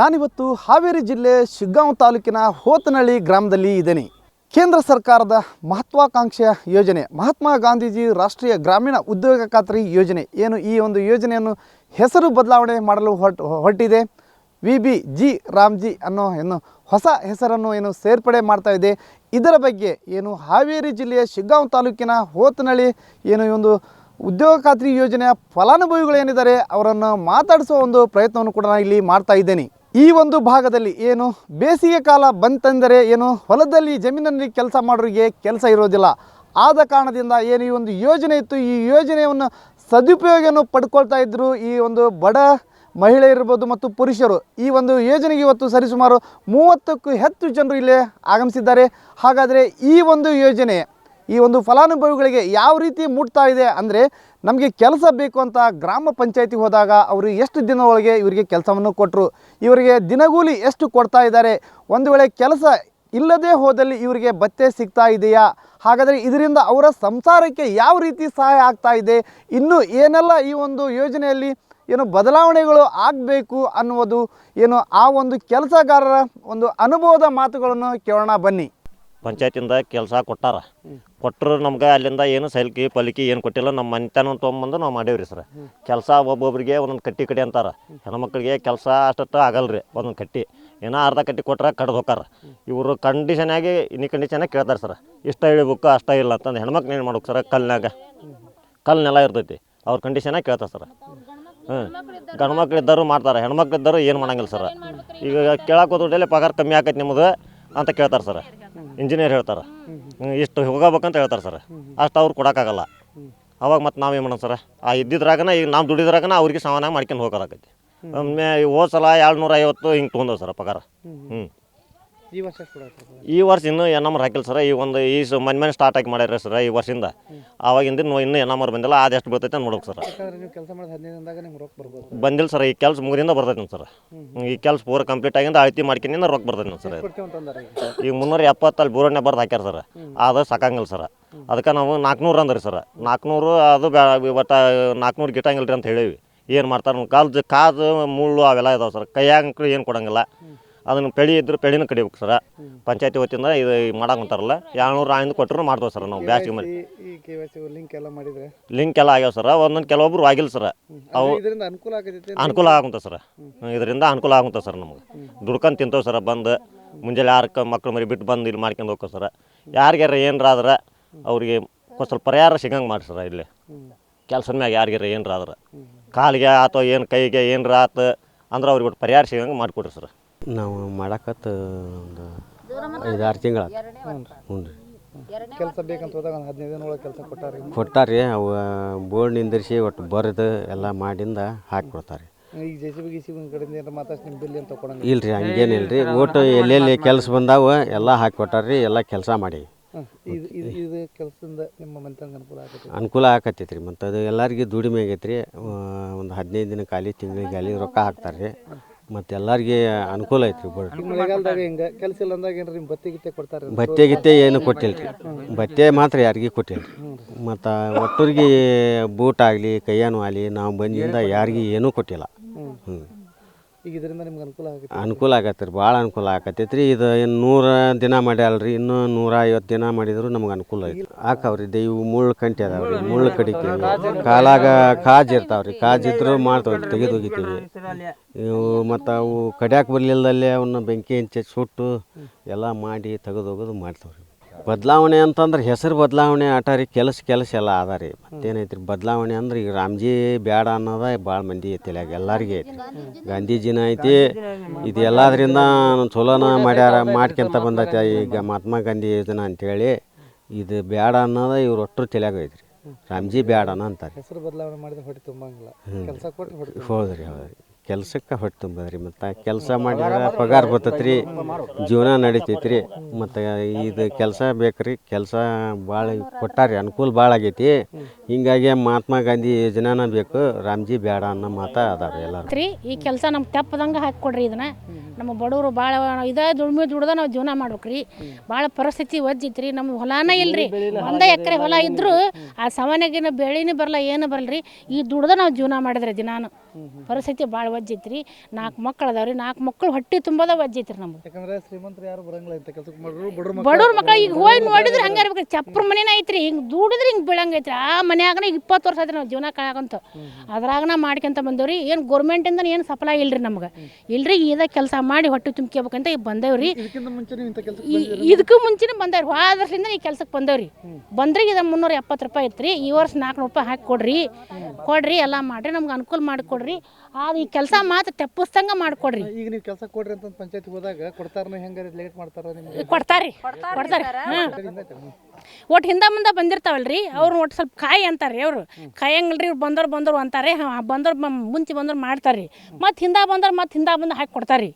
ನಾನಿವತ್ತು ಹಾವೇರಿ ಜಿಲ್ಲೆ ಶಿಗ್ಗಾಂವ್ ತಾಲೂಕಿನ ಹೋತನಹಳ್ಳಿ ಗ್ರಾಮದಲ್ಲಿ ಇದ್ದೇನೆ. ಕೇಂದ್ರ ಸರ್ಕಾರದ ಮಹತ್ವಾಕಾಂಕ್ಷೆಯ ಯೋಜನೆ, ಮಹಾತ್ಮ ಗಾಂಧೀಜಿ ರಾಷ್ಟ್ರೀಯ ಗ್ರಾಮೀಣ ಉದ್ಯೋಗ ಖಾತ್ರಿ ಯೋಜನೆ ಏನು ಈ ಒಂದು ಯೋಜನೆಯನ್ನು ಹೆಸರು ಬದಲಾವಣೆ ಮಾಡಲು ಹೊರಟು ಹೊರಟಿದೆ. ವಿ ಬಿ ಜಿ ರಾಮ್ಜಿ ಅನ್ನೋ ಏನು ಹೊಸ ಹೆಸರನ್ನು ಏನು ಸೇರ್ಪಡೆ ಮಾಡ್ತಾ ಇದೆ. ಇದರ ಬಗ್ಗೆ ಏನು ಹಾವೇರಿ ಜಿಲ್ಲೆಯ ಶಿಗ್ಗಾಂವ್ ತಾಲೂಕಿನ ಹೋತನಹಳ್ಳಿ ಏನು ಈ ಒಂದು ಉದ್ಯೋಗ ಖಾತ್ರಿ ಯೋಜನೆಯ ಫಲಾನುಭವಿಗಳು ಏನಿದ್ದಾರೆ ಅವರನ್ನು ಮಾತಾಡಿಸುವ ಒಂದು ಪ್ರಯತ್ನವನ್ನು ಕೂಡ ನಾನು ಇಲ್ಲಿ ಮಾಡ್ತಾ ಇದ್ದೇನೆ. ಈ ಒಂದು ಭಾಗದಲ್ಲಿ ಏನು ಬೇಸಿಗೆ ಕಾಲ ಬಂತಂದರೆ ಏನು ಹೊಲದಲ್ಲಿ ಜಮೀನಲ್ಲಿ ಕೆಲಸ ಮಾಡೋರಿಗೆ ಕೆಲಸ ಇರೋದಿಲ್ಲ. ಆದ ಕಾರಣದಿಂದ ಏನು ಈ ಒಂದು ಯೋಜನೆ ಇತ್ತು. ಈ ಯೋಜನೆಯನ್ನು ಸದುಪಯೋಗವನ್ನು ಪಡ್ಕೊಳ್ತಾ ಇದ್ದರು ಈ ಒಂದು ಬಡ ಮಹಿಳೆ ಇರ್ಬೋದು ಮತ್ತು ಪುರುಷರು. ಈ ಒಂದು ಯೋಜನೆಗೆ ಇವತ್ತು ಸರಿಸುಮಾರು ಮೂವತ್ತಕ್ಕೂ ಹೆಚ್ಚು ಜನರು ಇಲ್ಲೇ ಆಗಮಿಸಿದ್ದಾರೆ. ಹಾಗಾದರೆ ಈ ಒಂದು ಯೋಜನೆ ಈ ಒಂದು ಫಲಾನುಭವಿಗಳಿಗೆ ಯಾವ ರೀತಿ ಮುಟ್ತಾ ಇದೆ ಅಂದರೆ ನಮಗೆ ಕೆಲಸ ಬೇಕು ಅಂತ ಗ್ರಾಮ ಪಂಚಾಯತಿ ಹೋದಾಗ ಅವರು ಎಷ್ಟು ದಿನ ಒಳಗೆ ಇವರಿಗೆ ಕೆಲಸವನ್ನು ಕೊಟ್ಟರು ಇವರಿಗೆ ದಿನಗೂಲಿ ಎಷ್ಟು ಕೊಡ್ತಾ ಇದ್ದಾರೆ, ಒಂದು ವೇಳೆ ಕೆಲಸ ಇಲ್ಲದೆ ಹೋದಲ್ಲಿ ಇವರಿಗೆ ಬತ್ತೆ ಸಿಗ್ತಾ ಇದೆಯಾ? ಹಾಗಾದರೆ ಇದರಿಂದ ಅವರ ಸಂಸಾರಕ್ಕೆ ಯಾವ ರೀತಿ ಸಹಾಯ ಆಗ್ತಾ ಇದೆ? ಇನ್ನು ಏನೆಲ್ಲ ಈ ಒಂದು ಯೋಜನೆಯಲ್ಲಿ ಏನು ಬದಲಾವಣೆಗಳು ಆಗಬೇಕು ಅನ್ನುವುದು, ಏನು ಆ ಒಂದು ಕೆಲಸಗಾರರ ಒಂದು ಅನುಭವದ ಮಾತುಗಳನ್ನು ಕೇಳೋಣ ಬನ್ನಿ. ಪಂಚಾಯತಿಂದ ಕೆಲಸ ಕೊಟ್ಟಾರ. ಕೊಟ್ಟರು ನಮ್ಗೆ ಅಲ್ಲಿಂದ ಏನು ಸೈಲ್ಕಿ ಪಲಿಕಿ ಏನು ಕೊಟ್ಟಿಲ್ಲ. ನಮ್ಮ ಮನೆತನ ತೊಗೊಂಬಂದು ನಾವು ಮಾಡೇವ್ರಿ ಸರ್. ಕೆಲಸ ಒಬ್ಬೊಬ್ರಿಗೆ ಒಂದೊಂದು ಕಟ್ಟಿ ಕಡೆ ಅಂತಾರೆ. ಹೆಣ್ಮಕ್ಳಿಗೆ ಕೆಲಸ ಅಷ್ಟಷ್ಟು ಆಗಲ್ಲ ರೀ ಒಂದೊಂದು ಕಟ್ಟಿ. ಏನೋ ಅರ್ಧ ಕಟ್ಟಿ ಕೊಟ್ರೆ ಕಡ್ದು ಹೋಗಾರ ಇವರು ಕಂಡೀಷನಾಗಿ ಇನ್ನಿ ಕಂಡೀಷನಾಗಿ ಕೇಳ್ತಾರೆ ಸರ್. ಇಷ್ಟ ಇಳಿಬೇಕು ಅಷ್ಟ ಇಲ್ಲ ಅಂತಂದು ಹೆಣ್ಮಕ್ಳು ಏನು ಮಾಡ್ಬೇಕು ಸರ್ ಕಲ್ನಾಗ ಕಲ್ಲು ನೆಲ ಇರ್ತೈತಿ. ಅವ್ರ ಕಂಡೀಷನಾಗಿ ಕೇಳ್ತಾರೆ ಸರ್. ಹ್ಞೂ ಗಂಡು ಇದ್ದರು ಮಾಡ್ತಾರೆ. ಹೆಣ್ಮಕ್ಳು ಇದ್ದರು ಏನು ಮಾಡಂಗಿಲ್ಲ ಸರ್. ಈಗ ಕೇಳಕ್ಕೆ ಹೋದ್ರೆ ಪಗಾರ ಕಮ್ಮಿ ಆಕೈತಿ ನಿಮ್ಮದು ಅಂತ ಕೇಳ್ತಾರೆ ಸರ್. ಇಂಜಿನಿಯರ್ ಹೇಳ್ತಾರೆ. ಇಷ್ಟು ಹೋಗಬೇಕಂತ ಹೇಳ್ತಾರೆ ಸರ್. ಅಷ್ಟು ಅವ್ರು ಕೊಡೋಕ್ಕಾಗಲ್ಲ. ಅವಾಗ ಮತ್ತು ನಾವೇನು ಮಾಡೋಣ ಸರ್? ಆ ಇದ್ದಿದ್ರಾಗನ ಈಗ ನಾವು ದುಡಿದ್ರಾಗನ ಅವ್ರಿಗೆ ಸಮಾನ ಮಾಡ್ಕೊಂಡು ಹೋಗೋರಾಕೈತಿ ಒಮ್ಮೆ ಹೋದ ಸಲ ಏಳ್ನೂರ ಐವತ್ತು ಹಿಂಗೆ ತೊಗೊಂಡವು ಸರ್ ಪಗಾರ. ಹ್ಞೂ ಈ ವರ್ಷ ಕೂಡ ಈ ವರ್ಷ ಇನ್ನೂ ಎನ್ ಎಂ ಹಾಕಿಲ್ಲ ಸರ್ ಈ ಒಂದು ಈ ಸ ಮನೆ ಮನೆ ಸ್ಟಾರ್ಟ್ ಆಗಿ ಮಾಡ್ಯಾರ ಸರ್ ಈ ವರ್ಷದಿಂದ ಆವಾಗಿಂದ ಇನ್ನೂ ಇನ್ನೂ ಎನ್ ಎಂ ಬಂದಿಲ್ಲ ಅದು ಎಷ್ಟು ಬರ್ತೈತೆ ಅಂತ ನೋಡ್ಬೇಕು ಸರ್. ಯಾಕಂದ್ರೆ ನೀವು ಕೆಲಸ ಮಾಡಿದ ಹದಿನೈದು ದಿನದಾಗ ನಿಮ್ಗೆ ರೊಕ್ಕ ಬರ್ಬೋದು. ಬಂದಿಲ್ಲ ಸರ್ ಈ ಕೆಲಸ ಮುಗಿದಿಂದ ಬರ್ತೈತೆ ಸರ್. ಈ ಕೆಲಸ ಪೂರ ಕಂಪ್ಲೀಟ್ ಆಗಿಂದ ಅಳತಿ ಮಾಡ್ಕೊಂಡಿಂದ ರೊಕ್ಕ ಬರ್ತೈತೆ ಸರ್ ಕೊಡ್ತೀವಿ ಅಂತಂದಾರೆ ಈಗ. ಮುನ್ನೂರ ಎಪ್ಪತ್ತಲ್ಲಿ ಬೋರ್ಡ್ನೇ ಬರ್ದು ಹಾಕ್ಯಾರ ಸರ್. ಅದು ಸಾಕಂಗಿಲ್ಲ ಸರ್. ಅದಕ್ಕೆ ನಾವು ನಾಲ್ಕುನೂರು ಅಂದ್ರಿ ಸರ್. ನಾಲ್ಕುನೂರು ಅದು ಬಟ್ ಒಟ್ಟು ನಾಲ್ಕುನೂರು ಗಿಟ್ಟಂಗಿಲ್ಲ ರೀ ಅಂತ ಹೇಳೀವಿ. ಏನು ಮಾಡ್ತಾರೆ ಕಾಲ್ದು ಕಾದು ಮುಳ್ಳು ಅವೆಲ್ಲ ಇದಾವೆ ಸರ್. ಕೈಯಾಗ ಏನು ಕೊಡಂಗಿಲ್ಲ. ಅದನ್ನು ಪೆಳಿ ಇದ್ರೆ ಪೆಡಿನೂ ಕಡಿಬೇಕು ಸರ್. ಪಂಚಾಯತಿ ವತಿಯಿಂದ ಇದು ಮಾಡಂತಾರಲ್ಲ ಏಳ್ನೂರು ಆಯಿಂದ ಕೊಟ್ಟರು ಮಾಡ್ತೇವೆ ಸರ್ ನಾವು ಬ್ಯಾಸಿಗೆ ಮೇಲೆ ಈ ಕೆ ವೈ ಸಿ ಲಿಂಕ್ ಎಲ್ಲ ಮಾಡಿದ್ರೆ? ಲಿಂಕ್ ಎಲ್ಲ ಆಗ್ಯಾವ ಸರ್ ಒಂದೊಂದು ಕೆಲವೊಬ್ರು ಆಗಿಲ್ಲ ಸರ್. ಅವು ಇದರಿಂದ ಅನುಕೂಲ ಆಗುತ್ತೆ ಅನುಕೂಲ ಆಗುಂತ ಸರ್? ಇದರಿಂದ ಅನುಕೂಲ ಆಗುತ್ತೆ ಸರ್ ನಮ್ಗೆ. ದುಡ್ಕೊಂಡು ತಿಂತೇವೆ ಸರ್ ಬಂದು ಮುಂಜಾನೆ ಯಾರಕ್ಕೆ ಮಕ್ಳು ಮರಿ ಬಿಟ್ಟು ಬಂದು ಇಲ್ಲಿ ಮಾಡ್ಕೊಂಡು ಹೋಗೋ ಸರ್. ಯಾರಿಗಾರ ಏನಾರ ಆದ್ರೆ ಅವ್ರಿಗೆ ಸ್ವಲ್ಪ ಪರಿಹಾರ ಸಿಗಂಗೆ ಮಾಡಿ ಸರ್ ಇಲ್ಲಿ. ಕೆಲ್ಸದ ಮ್ಯಾಗ ಯಾರಿಗಾರ ಏನಾರ ಆದ್ರೆ. ಕಾಲಿಗೆ ಆತೋ ಏನು ಕೈಗೆ ಏನಾರ ಆತು ಅಂದ್ರೆ ಅವ್ರಿಗೆ ಒಟ್ಟು ಪರಿಹಾರ ಸಿಗಂಗೆ ಮಾಡಿಕೊಡ್ರಿ ಸರ್. ನಾವು ಮಾಡಕತ್ತ ಒಂದು ಐದಾರು ತಿಂಗಳ ಹ್ಞೂ ರೀ. ಕೆಲಸ ಬೇಕಂತ ಹೋದಾಗ ಒಂದು ಹದಿನೈದು ದಿನ ಒಳಗೆ ಕೆಲಸ ಕೊಟ್ಟಾರೆ ರೀ ಅವು ಬೋರ್ಡ್ ನಿಂದಿರಿಸಿ ಒಟ್ಟು ಬರೆದು ಎಲ್ಲ ಮಾಡಿಂದ ಹಾಕಿಕೊಡ್ತಾರೆ ಈಗ ಜೆ ಸಿ ಬಿ ಗಿಸಿ ಕಡೆಯಿಂದ ಏನಾರ ಮಾತಾಡ್ಸಿ ನಿಮ್ಮ ಬಿಲ್ ಅಂತ ಕೊಡಂಗಿಲ್ಲ ಇಲ್ಲ ರೀ ಹಂಗೇನಿಲ್ಲ ರೀ ಒಟ್ಟು ಎಲ್ಲೆಲ್ಲಿ ಕೆಲಸ ಬಂದಾವ ಎಲ್ಲ ಹಾಕಿಕೊಟ್ಟಾರ ಎಲ್ಲ ಕೆಲಸ ಮಾಡಿ. ಇದು ಇದು ಇದು ಕೆಲಸದಿಂದ ನಿಮ್ಮ ಅನುಕೂಲ ಆಗತ್ತೆ. ಅನುಕೂಲ ಆಕತ್ತೈತೆ ರೀ ಮತ್ತು ಅದು ಎಲ್ಲರಿಗೆ ದುಡಿಮೆ ಆಗೈತೆ ರೀ ಒಂದು ಹದಿನೈದು ದಿನ ಖಾಲಿ ತಿಂಗಳಿಗೆ ಖಾಲಿ ರೊಕ್ಕ ಹಾಕ್ತಾರೆ ರೀ ಮತ್ತು ಎಲ್ಲರಿಗೆ ಅನುಕೂಲ ಐತ್ರಿ ಮಳೆಗಾಲದಾಗ ಹಿಂಗೆ? ಕೆಲಸ ಇಲ್ಲ ಅಂದಾಗ ಏನ್ರಿ ನಿಮ್ಮ ಬತ್ತಿ ಗಿತ್ತೆ ಕೊಡ್ತಾರೆ ಬಟ್ಟೆ ಗಿತ್ತೆ ಏನು ಕೊಟ್ಟಿಲ್ಲ ರೀ ಬಟ್ಟೆ ಮಾತ್ರ ಯಾರಿಗೂ ಕೊಟ್ಟಿಲ್ಲ ರೀ ಮತ್ತು ಒಟ್ಟೂರಿಗೆ ಬೂಟ್ ಆಗಲಿ ಕೈಯಾನು ಆಗಲಿ ನಾವು ಬಂದಿಂದ ಯಾರಿಗೆ ಏನೂ ಕೊಟ್ಟಿಲ್ಲ. ಹ್ಞೂ ಈಗ ಇದರಿಂದ ನಿಮ್ಗೆ ಅನುಕೂಲ ಆಗುತ್ತೆ ಅನುಕೂಲ ಆಗತ್ತೆ ರೀ ಭಾಳ ಅನುಕೂಲ ಆಗತ್ತೈತೆ ರೀ ಇದು ಇನ್ನು ನೂರ ದಿನ ಮಾಡ್ಯಾಲ ರೀ ಇನ್ನೂ ನೂರ ಐವತ್ತು ದಿನ ಮಾಡಿದ್ರು ನಮ್ಗೆ ಅನುಕೂಲ ಐತಿ ಹಾಕವ್ರಿ ಇದು ಇವು ಮುಳ್ಳು ಕಂಟಿ ಅದಾವ ರೀ ಮುಳ್ಳು ಕಡಿತೀವಿ ಕಾಲಾಗ ಕಾಜ್ ಇರ್ತಾವ ರೀ ಕಾಜ್ ಇದ್ರು ಮಾಡ್ತಾವ್ರಿ ತೆಗೆದು ಹೋಗಿತೀವಿ ಇವು ಮತ್ತು ಅವು ಕಡ್ಯಾಕ ಬರಲಿಲ್ಲದಲ್ಲೇ ಅವನ್ನ ಬೆಂಕಿ ಹಂಚಿ ಸುಟ್ಟು ಎಲ್ಲ ಮಾಡಿ ತೆಗೆದು ಹೋಗೋದು ಮಾಡ್ತಾವ್ರಿ. ಬದಲಾವಣೆ ಅಂತಂದ್ರೆ ಹೆಸರು ಬದಲಾವಣೆ ಆಟ ರೀ ಕೆಲಸ ಕೆಲಸ ಎಲ್ಲ ಅದ ರೀ. ಮತ್ತೇನೈತಿ ರೀ ಬದಲಾವಣೆ ಅಂದ್ರೆ ಈಗ ರಾಮ್ಜಿ ಬೇಡ ಅನ್ನೋದ ಭಾಳ ಮಂದಿ ತಲೆಯಾಗ ಎಲ್ಲರಿಗೆ ಐತಿ. ಗಾಂಧೀಜಿನ ಐತಿ ಇದು ಎಲ್ಲದ್ರಿಂದ ಚಲೋನ ಮಾಡ್ಯಾರ ಮಾಡ್ಕೊಂತ ಬಂದೈತೆ ಈಗ ಮಹಾತ್ಮ ಗಾಂಧಿ ಯೋಜನೆ ಅಂತೇಳಿ. ಇದು ಬೇಡ ಅನ್ನೋದ ಇವ್ರು ಒಟ್ಟರು ತಲೆಯಾಗ ಐತ್ರಿ. ರಾಮ್ಜಿ ಬೇಡನ ಅಂತಾರೆ. ಹೆಸರು ಬದಲಾವಣೆ ಮಾಡಿದ್ರೆ ಹೊಟ್ಟೆ ತುಂಬಂಗಿಲ್ಲ. ಕೆಲಸ ಕೊಟ್ಟು ಹೊಟ್ಟೆ ಹೌದ್ರಿ ಹೌದ್ರಿ. ಕೆಲ್ಸಕ್ಕೆ ಹೊಟ್ಟೆ ತುಂಬದ್ರಿ ಮತ್ತು ಕೆಲಸ ಮಾಡಿದ್ರೆ ಪಗಾರ ಬರ್ತೈತೆ ರೀ ಜೀವನ ನಡಿತೈತೆ ರೀ ಮತ್ತು ಇದು ಕೆಲಸ ಬೇಕ್ರಿ, ಕೆಲಸ ಭಾಳ ಕೊಟ್ಟಾರೆ, ಅನುಕೂಲ ಭಾಳ ಆಗೈತಿ. ಹಿಂಗಾಗಿ ಮಹಾತ್ಮ ಗಾಂಧಿ ಯೋಜನಾನ ಬೇಕು, ರಾಮ್ಜಿ ಬೇಡ ಅನ್ನೋ ಮಾತ ಅದಾವೆ ಎಲ್ಲರೂ ರೀ ಈ ಕೆಲಸ ನಮ್ಗೆ ತಪ್ಪದಂಗೆ ಹಾಕಿಕೊಡ್ರಿ ಇದನ್ನ. ನಮ್ಮ ಬಡವರು ಭಾಳ ಇದೇ ದುಡಿಮೆ ದುಡ್ದ ನಾವು ಜೀವನ ಮಾಡ್ಬೇಕ್ರಿ. ಭಾಳ ಪರಿಸ್ಥಿತಿ ಒಜ್ಜಿತ್ರಿ ನಮ್ಮ ಹೊಲಾನ ಇಲ್ರಿ. ಒಂದೇ ಎಕರೆ ಹೊಲ ಇದ್ದರೂ ಆ ಸಾಮಾನ್ಯಗಿನ ಬೆಳೆನೇ ಬರಲ್ಲ ಏನು ಬರಲ್ರಿ, ಈ ದುಡ್ದ ನಾವು ಜೀವನ ಮಾಡಿದ್ರಿ ದಿನಾನು. ಪರಿಸ್ಥಿತಿ ಭಾಳ ವಜ್ಜೈತ್ರಿ. ನಾಲ್ಕು ಮಕ್ಳು ಅದಾವ್ರಿ. ನಾಲ್ಕು ಮಕ್ಕಳು ಹೊಟ್ಟೆ ತುಂಬದ ವಜ್ಜೈತ್ರಿ ನಮ್ಗೆ ಯಾಕಂದ್ರೆ ಶ್ರೀಮಂತರು ಯಾರು ಬರಂಗಿಲ್ಲ ಇಂಥ ಕೆಲಸಕ್ಕೆ ಮಾಡ್ರು ಬಡವ್ರ ಬಡವ್ರ ಮಕ್ಳು ಈಗ ಹೋಗಿ ನೋಡಿದ್ರೆ ಹಂಗೆ ಇರ್ಬೇಕು ಚಪ್ರ ಮನೇನ ಐತ್ರಿ. ಹಿಂಗ್ ದುಡಿದ್ರೆ ಹಿಂಗೆ ಬೀಳಂಗೈತ್ರಿ. ಆ ಮನ್ಯಾಗನ ಇಪ್ಪತ್ತು ವರ್ಷ ಆಯ್ತು ನಾವು ಜೀವನ ಕಾಯಕಂತ ಅದ್ರಾಗನ ಮಾಡ್ಕೊಂತ ಬಂದೇವ್ರಿ. ಏನು ಗೌರ್ಮೆಂಟಿಂದ ಏನು ಸಪ್ಲೈ ಇಲ್ರಿ ನಮ್ಗೆ. ಇಲ್ರಿ ಇದ ಕೆಲಸ ಮಾಡಿ ಹೊಟ್ಟೆ ತುಂಬ್ಕೋಬೇಕಂತ ಈಗ ಬಂದೇವ್ರಿ. ಇದಕ್ಕಿಂತ ಮುಂಚೆ ನೀವು ಇಂಥ ಕೆಲಸ ಈ ಇದಕ್ಕೂ ಮುಂಚೆನೇ ಬಂದವ್ರಿ. ಹೋದ ವರ್ಷದಿಂದ ಈ ಕೆಲ್ಸಕ್ಕೆ ಬಂದವ್ರಿ. ಬಂದ್ರೆ ಇದು ಮುನ್ನೂರ ಎಪ್ಪತ್ತು ರೂಪಾಯಿ ಐತ್ರಿ. ಈ ವರ್ಷ ನಾಲ್ಕುನೂರು ರೂಪಾಯಿ ಹಾಕಿ ಕೊಡ್ರಿ. ಕೊಡ್ರಿ ಎಲ್ಲ ಮಾಡ್ರಿ. ನಮ್ಗೆ ಅನುಕೂಲ ಮಾಡಿಕೊಡ್ರಿ ಅದು ಈ ಕೆಲಸ ಮಾತ್ರ ತೆಪ್ಪಿಸ್ದಂಗ ಮಾಡ್ಕೊಡ್ರಿ. ಈಗ ನೀವು ಕೆಲಸ ಕೊಡ್ರಿ ಅಂತ ಪಂಚಾಯತ್ ಹೋದಾಗ ಕೊಡ್ತಾರ ಹೆಂಗಾರ ಲೇಟ್ ಮಾಡ್ತಾರ ನಿಮ್ಗೆ? ಕೊಡ್ತಾರಿ ಕೊಡ್ತಾರೆ ಹಾಂ. ಒಟ್ಟು ಹಿಂದೆ ಮುಂದೆ ಬಂದಿರ್ತಾವಲ್ರಿ. ಅವ್ರು ಒಟ್ಟು ಸ್ವಲ್ಪ ಕಾಯಿ ಅಂತಾರೆ ಅವರು. ಕಾಯಂಗಿಲ್ರಿ ಇವ್ರು ಬಂದವ್ರು ಬಂದವ್ರು ಅಂತಾರೆ ಹಾ, ಬಂದವ್ರು ಮುಂಚೆ ಬಂದವ್ರು ಮಾಡ್ತಾರೆ ಮತ್ತು ಹಿಂದೆ ಬಂದವ್ರು ಮತ್ತು ಹಿಂದೆ ಬಂದು ಹಾಕಿ ಕೊಡ್ತಾರೆ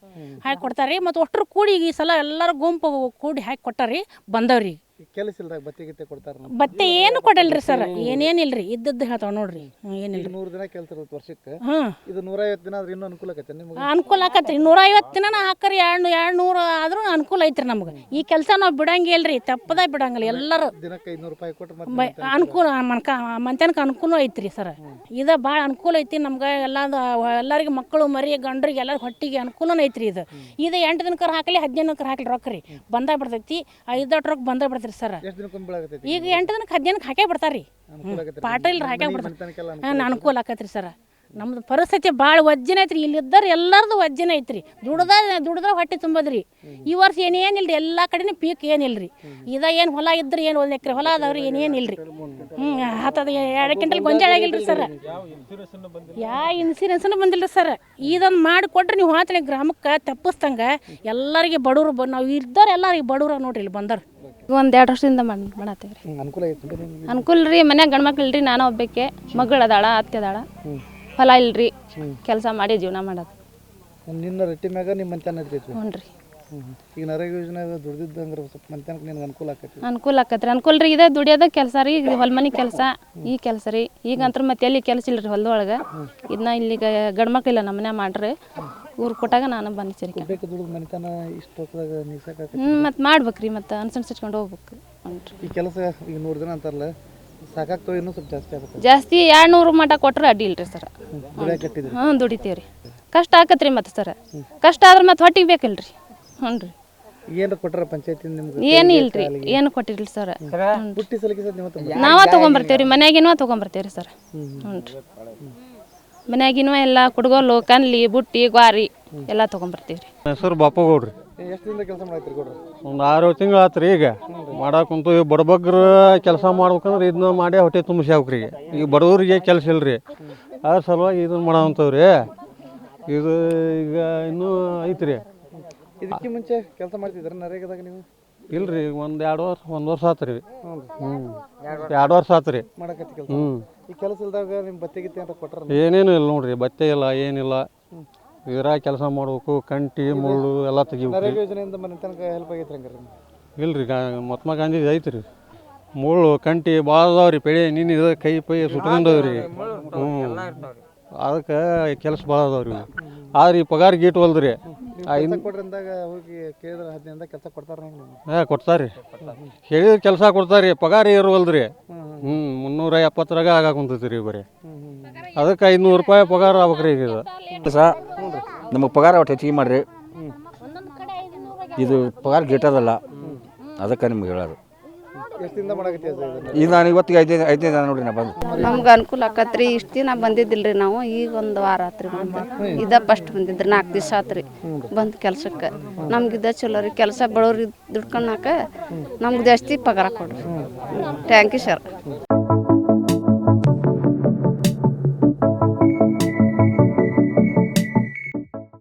ಹಾಕಿ ಕೊಡ್ತಾರೆ ಮತ್ತು ಒಟ್ಟರು ಕೂಡಿ ಈ ಸಲ ಎಲ್ಲರೂ ಗುಂಪು ಕೂಡಿ ಹಾಕಿ ಕೊಟ್ಟಾರಿ ಬಂದವ್ರಿ. ಕೆಲಸ ಇಲ್ದಾಗ ಬತ್ತಿ ಗಿತ್ತೆ ಕೊಡ್ತಾರ ಬತ್ತೆ ಏನು ಕೊಡಲ್ರಿ ಸರ್? ಏನೇನಿಲ್ರಿ ಇದ್ದದ್ದು ಹೇಳ್ತಾವ ನೋಡ್ರಿ. ಏನಿಲ್ಲ ಏನಿಲ್ರಿ ನೂರು ದಿನ ಕೆಲಸ ಇರುತ್ತೆ ವರ್ಷಕ್ಕೆ. ಹ್ಞೂ ಇದು ನೂರೈವತ್ತು ದಿನ ಆದ್ರೆ ಇನ್ನೂ ಅನುಕೂಲ ಆಗತ್ತೆ ನಿಮ್ಗೆ? ಅನುಕೂಲ ಆಕತ್ರಿ. ನೂರೈವತ್ತು ದಿನ ಹಾಕರಿ ಎರಡು ಎರಡು ನೂರು ಆದ್ರೂ ಅನುಕೂಲ ಐತ್ರಿ ನಮ್ಗೆ. ಈ ಕೆಲಸ ನಾವು ಬಿಡಂಗಿಲ್ರಿ ತಪ್ಪದ ಬಿಡಂಗಿಲ್ಲ. ಎಲ್ಲರೂ ದಿನಕ್ಕೆ ಐನೂರು ರೂಪಾಯಿ ಕೊಟ್ಟು ಮತ್ತೆ ಬ- ಅನುಕೂಲ ಮನ್ಕ ಮಂತ್ಯಾನಕ್ಕೆ ಅನುಕೂಲ ಐತ್ರಿ ಸರ್. ಇದು ಭಾಳ ಅನುಕೂಲ ಐತಿ ನಮ್ಗೆ. ಎಲ್ಲ ಎಲ್ಲರಿಗೆ ಮಕ್ಕಳು ಮರಿ ಗಂಡ್ರಿಗೆ ಎಲ್ಲ ಹೊಟ್ಟಿಗೆ ಅನುಕೂಲನೂ ಐತ್ರಿ ಇದು. ಇದು ಎಂಟು ದಿನಕ್ಕಾರ ಹಾಕಲಿ ಹದಿನೈದು ದಿನಕ್ಕಾರ ಹಾಕಲಿ ರೊಕ್ಕ ರೀ ಬಂದ ಬಿಡ್ತೈತಿ ಐದು ರೊಕ್ಕ ಬಂದ ಬಿಡ್ತೈತಿ. ಸರ್? ಎಷ್ಟು ದಿನಕ್ಕೊಮ್ಮೆ ಬೆಳಗತ್ತೈತಿ ಈಗ ಎಂಟು ದಿನಕ್ಕೆ ಹದಿನೈದಕ್ಕೆ ಹಾಕೇ ಬಿಡ್ತಾರ್ರಿ. ಇಲ್ಲ ಹಾಕೇ ಬಿಡ್ತಾರೆ ಹಾಂ ಅನುಕೂಲ ಆಕತ್ರಿ ಸರ್. ನಮ್ದು ಪರಿಸ್ಥಿತಿ ಭಾಳ ವಜ್ಜನ ಐತ್ರಿ. ಇಲ್ಲಿದ್ದರು ಎಲ್ಲರದು ವಜ್ಜನ ಐತ್ರಿ. ದುಡ್ದ ದುಡ್ದ್ರೆ ಹೊಟ್ಟೆ ತುಂಬದ್ರಿ. ಈ ವರ್ಷ ಏನೇನಿಲ್ರಿ? ಎಲ್ಲ ಕಡೆನೂ ಪೀಕ್ ಏನಿಲ್ರಿ. ಇದ ಏನು ಹೊಲ ಇದ್ರಿ ಏನು ಒಂದು ಎಕರೆ ಹೊಲ ಅದಾವ್ರಿ ಏನೇನಿಲ್ರಿ ಹ್ಞೂ ಹತ್ತದ ಎರಡು ಕ್ವಿಂಟಲ್ ಗೊಂಜಾಳ ಆಗಿಲ್ರಿ ಸರ್. ಯಾ ಇನ್ಸೂರೆನ್ಸ್ನು ಬಂದಿಲ್ಲ ಸರ್. ಇದೊಂದು ಮಾಡಿ ಕೊಟ್ರೆ ನೀವು ಹಾತಳಿ ಗ್ರಾಮಕ್ಕೆ ತಪ್ಪಿಸ್ದಂಗೆ ಎಲ್ಲರಿಗೆ ಬಡವ್ರು ನಾವು ಇದ್ದವ್ರು ಎಲ್ಲರಿಗೆ ಬಡವ್ರ ನೋಡ್ರಿ ಇಲ್ಲಿ ಬಂದವ್ರು. ಒಂದು ಎರಡು ವರ್ಷದಿಂದ ಮಾಡಿ ಮಾಡತ್ತೀವಿ ರೀ. ಅನುಕೂಲ ಆಗೈತೆ ಅನುಕೂಲ ರೀ ಮನ್ಯಾಗ ಗಂಡ್ಮಕ್ಳು ರೀ ನಾನು ಒಬ್ಬಕ್ಕೆ. ಮಗಳು ಅದಾಳ ಅತ್ತೆ ಅದಾಳ. ಹೊಲ ಇಲ್ರಿ ಕೆಲಸ ಮಾಡಿ ಜೀವನ ಮಾಡೋದು. ನಿನ್ನ ರೊಟ್ಟಿ ಮ್ಯಾಗ ನಿಮ್ಮ ಮಂತ್ಯಾನ ಇರ್ತೈತಿ ಹ್ಞೂ ರೀ. ಈಗ ನರೇಗ ಯೋಜನೆ ದುಡ್ದಿದ್ದು ಅಂದ್ರೆ ಸ್ವಲ್ಪ ಮಂತ್ಯಾನಕ್ಕೆ ನಿನ್ಗೆ ಅನುಕೂಲ ಆಕೈತಿ. ಅನುಕೂಲ ಆಕತ್ರಿ ಅನುಕೂಲ ರೀ ಇದೇ ದುಡಿಯೋದ ಕೆಲಸ ರೀ ಹೊಲ ಮನೆ ಕೆಲಸ ಈ ಕೆಲಸ ರೀ. ಈಗಂತ್ರ ಮತ್ತೆ ಎಲ್ಲಿ ಕೆಲಸ ಇಲ್ಲ ರೀ ಹೊಲದೊಳಗೆ ಇದನ್ನ ಇಲ್ಲಿಗ ಗಂಡ್ಮಕ್ಳಿಲ್ಲ ನಮ್ಮ ಮನ್ಯಾಗ ಮಾಡ್ರಿ. ಊರು ಕೊಟ್ಟಾಗ ನಾನು ಬಂದು ಸೇರಿಕೆ. ದುಡ್ದು ಮನೆತನ ಇಷ್ಟು ಹೊತ್ತದಾಗ ನಿಲ್ಸಕ್ಕಾಗತ್ತೆ ಹ್ಞೂ ಮತ್ತು ಮಾಡ್ಬೇಕ್ರಿ ಮತ್ತು ಅನ್ಸನ್ಸಿಟ್ಕೊಂಡು ಹೋಗ್ಬೇಕು ಈ ಕೆಲಸ ಈಗ ನೂರು ದಿನ ಅಂತಾರಲ್ಲ ಸಾಕಾಗ್ತಾವ ಇನ್ನೂ ಸ್ವಲ್ಪ ಜಾಸ್ತಿ ಆಗುತ್ತೆ ಜಾಸ್ತಿ ಎರಡು ನೂರು ಮಟ ಕೊಟ್ರೆ ಅಡ್ಡಿ ಇಲ್ರಿ ಸರ್. ದುಡಿಯಾಕ ಕೆಟ್ಟಿದ್ರಿ? ಹ್ಞೂ ದುಡಿತೀವಿ ರೀ ಕಷ್ಟ ಆಕತ್ರಿ ಮತ್ತೆ ಸರ್. ಕಷ್ಟ ಆದ್ರೆ ಮತ್ತೆ ಹೊಟ್ಟಿಗೆ ಬೇಕಲ್ರಿ. ಹ್ಞೂ ರೀ ಏನು ಕೊಟ್ಟಾರ ಪಂಚಾಯತಿ ನಿಮ್ಗೆ ಏನು ಇಲ್ರಿ ಏನು ಕೊಟ್ಟಿರ್ಲಿ ಸರ್. ಪುಟ್ಟಿ ಸಲಿಕೆ ಸರ್ ನೀವು ತಗೊಂಡ್ ನಾವ ತೊಗೊಂಬರ್ತೇವ್ರಿ ತೊಗೊಂಬರ್ತೇವ್ರಿ ಸರ್. ಹ್ಞೂ ರೀ ಮನ್ಯಾಗಿನವ ಎಲ್ಲ ಕುಡ್ಗೋಲು ಕನ್ಲಿ ಬುಟ್ಟಿ ಗ್ವಾರಿ ಎಲ್ಲ ತಗೊಂಡ್ಬರ್ತೀವ್ರಿ ಹೆಸರು ಬಾಪಗೌಡ್ರಿ. ಎಷ್ಟು ದಿನದ ಕೆಲಸ ಮಾಡೈತ್ರಿ ಕೊಡ್ರಿ ಒಂದು ಆರು ತಿಂಗಳು ಆತ್ರಿ ಈಗ. ಮಾಡಾಕ್ ಕುಂತು ಈ ಬಡಬಗ್ರ ಕೆಲಸ ಮಾಡ್ಬೇಕಂದ್ರೆ ಇದನ್ನ ಮಾಡಿ ಹೊಟ್ಟೆ ತುಂಬಿಸಿ ಹಾಕ್ರಿ ಈಗ. ಈಗ ಬಡವ್ರಿಗೆ ಕೆಲಸ ಇಲ್ರಿ. ಅದ್ರ ಸಲುವಾಗಿ ಇದನ್ನ ಮಾಡೋವಂಥವ್ರಿ ಇದು ಈಗ ಇನ್ನೂ ಐತ್ರಿ. ಇದಕ್ಕೆ ಮುಂಚೆ ಕೆಲಸ ಮಾಡ್ತಿದ್ರ ನರೇಗದಾಗ ನೀವು? ಇಲ್ರಿ ಒಂದು ಎರಡು ವರ್ಷ ಒಂದು ವರ್ಷ ಆತ್ರಿ. ಹ್ಞೂ ಎರಡು ವರ್ಷ. ಆತ್ರಿ. ಮಾಡಕತ್ತಿ ಕೆಲಸ. ಹ್ಞೂ ಈ ಕೆಲಸ ಇಲ್ದಾಗ ನಿಮ್ಮ ಬತ್ತೆ ಗಿತ್ತೆ ಅಂತ ಕೊಟ್ಟಾರ ಏನೇನು ಇಲ್ಲ ನೋಡ್ರಿ ಬತ್ತೆ ಇಲ್ಲ ಏನಿಲ್ಲ. ಇದ್ರಾಗ ಕೆಲಸ ಮಾಡ್ಬೇಕು ಕಂಟಿ ಮುಳ್ಳು ಎಲ್ಲ ತೆಗಿಬೇಕು. ನರೇಗಾ ಯೋಜನೆಯಿಂದ ಮನೆ ತನಕ ಹೆಲ್ಪ್ ಆಗೈತ್ರಿ ಹಂಗಾರೆ ಇಲ್ರಿ ಗಾ ಮಹಾತ್ಮ ಗಾಂಧಿ ಐತ್ರಿ. ಮುಳ್ಳು ಕಂಟಿ ಭಾಳ ಅದಾವ್ರಿ ಪೆಳೆ ನಿನ್ನ ಇದು ಕೈ ಪೈ ಸುಟ್ಕೊಂಡವ್ರಿ ಹ್ಞೂ ಅದಕ್ಕೆ ಕೆಲಸ ಭಾಳ ಅದಾವ್ರಿ ಆದ್ರೆ ಈ ಪಗಾರ ಗೀಟ್ ಹೊಲ್ದ್ರಿ. ಕೆಲಸ ಕೊಡ್ರಿ ಅಂದಾಗ ಹೋಗಿ ಕೇಳಿದ್ರೆ ಹದಿನೈದ ಕೆಲಸ ಕೊಡ್ತಾರ ಹೆಂಗೆ ಹಾಂ ಕೊಡ್ತಾರ್ರಿ. ಹೇಳಿದ ಕೆಲಸ ಕೊಡ್ತಾರ್ರಿ ಪಗಾರ ಇರುವಲ್ರಿ ಹ್ಞೂ ಮುನ್ನೂರ ಎಪ್ಪತ್ತರಾಗ ಆಗಾಕುಂತೈತಿ ರೀ ಬರೀ. ಅದಕ್ಕೆ ಐನೂರು ರೂಪಾಯಿ ಪಗಾರ ಆಗ್ಬೇಕ್ರಿ ಈಗ ಇದು. ಕೆಲಸ ನಮಗೆ ಪಗಾರ ಒಟ್ಟು ಹೆಚ್ಚಿಗೆ ಮಾಡ್ರಿ. ಇದು ಪಗಾರ ಗಿಟ್ಟದಲ್ಲ ಅದಕ್ಕೆ ನಿಮ್ಗೆ ಹೇಳೋದು. ಎಷ್ಟು ದಿನದ ಮಾಡಕತ್ತಿ ಅದು ನಾನು ಇವತ್ತಿಗೆ ಐದನೇ ಐದನೇ ದಿನ ನೋಡ್ರಿ ನಾ ಬಂದು. ನಮ್ಗೆ ಅನುಕೂಲ ಆಕತ್ರಿ ಇಷ್ಟು ದಿನ ಬಂದಿದ್ದಿಲ್ರಿ ನಾವು ಈಗ ಒಂದು ವಾರ ಆತ್ರಿ ಬಂದು. ಇದ ಫಸ್ಟ್ ಬಂದಿದ್ರಿ ನಾಲ್ಕು ದಿವಸ ಆತ್ರಿ ಬಂದು ಕೆಲ್ಸಕ್ಕೆ. ನಮ್ಗಿದ ಚಲೋ ರೀ ಕೆಲಸ ಬಡವ್ರಿಗೆ ದುಡ್ಕಣ್ಣಾಕ ನಮ್ಗೆ ಜಾಸ್ತಿ ಪಗಾರ ಕೊಡ್ರಿ. Thank you sir